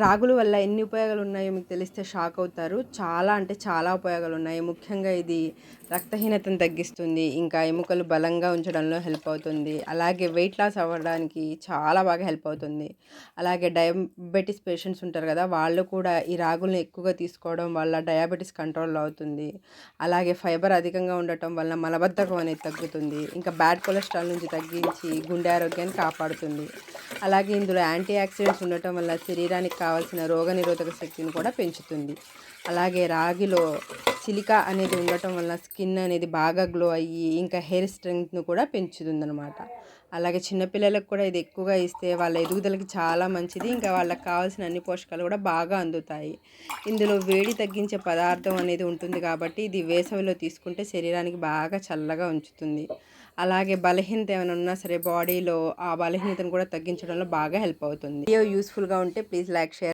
రాగుల వల్ల ఎన్ని ఉపయోగాలు ఉన్నాయో మీకు తెలిస్తే షాక్ అవుతారు. చాలా అంటే చాలా ఉపయోగాలు ఉన్నాయి ముఖ్యంగా ఇది రక్తహీనతను తగ్గిస్తుంది. ఇంకా ఎముకలు బలంగా ఉంచడంలో హెల్ప్ అవుతుంది. అలాగే వెయిట్ లాస్ అవ్వడానికి చాలా బాగా హెల్ప్ అవుతుంది. అలాగే డయాబెటీస్ పేషెంట్స్ ఉంటారు కదా వాళ్ళు కూడా ఈ రాగులను ఎక్కువగా తీసుకోవడం వల్ల డయాబెటీస్ కంట్రోల్ అవుతుంది. అలాగే ఫైబర్ అధికంగా ఉండటం వల్ల మలబద్ధకం అనేది తగ్గుతుంది. ఇంకా బ్యాడ్ కొలెస్ట్రాల్ నుంచి తగ్గించి గుండె ఆరోగ్యాన్ని కాపాడుతుంది. అలాగే ఇందులో యాంటీ ఆక్సిడెంట్స్ ఉండటం వల్ల శరీరానికి కావాల్సిన రోగనిరోధక శక్తిని కూడా పెంచుతుంది. అలాగే రాగిలో సిలికా అనేది ఉండటం వల్ల స్కిన్ అనేది బాగా గ్లో అయ్యి ఇంకా హెయిర్ స్ట్రెంగ్త్ను కూడా పెంచుతుంది అనమాట అలాగే చిన్నపిల్లలకు కూడా ఇది ఎక్కువగా ఇస్తే వాళ్ళ ఎదుగుదలకి చాలా మంచిది. ఇంకా వాళ్ళకి కావాల్సిన అన్ని పోషకాలు కూడా బాగా అందుతాయి. ఇందులో వేడి తగ్గించే పదార్థం అనేది ఉంటుంది కాబట్టి ఇది వేసవిలో తీసుకుంటే శరీరానికి బాగా చల్లగా ఉంచుతుంది. అలాగే బలహీనత ఏమైనా ఉన్నా సరే బాడీలో ఆ బలహీనతను కూడా తగ్గించడంలో బాగా హెల్ప్ అవుతుంది. వీడియో యూస్ఫుల్గా ఉంటే ప్లీజ్ లైక్ షేర్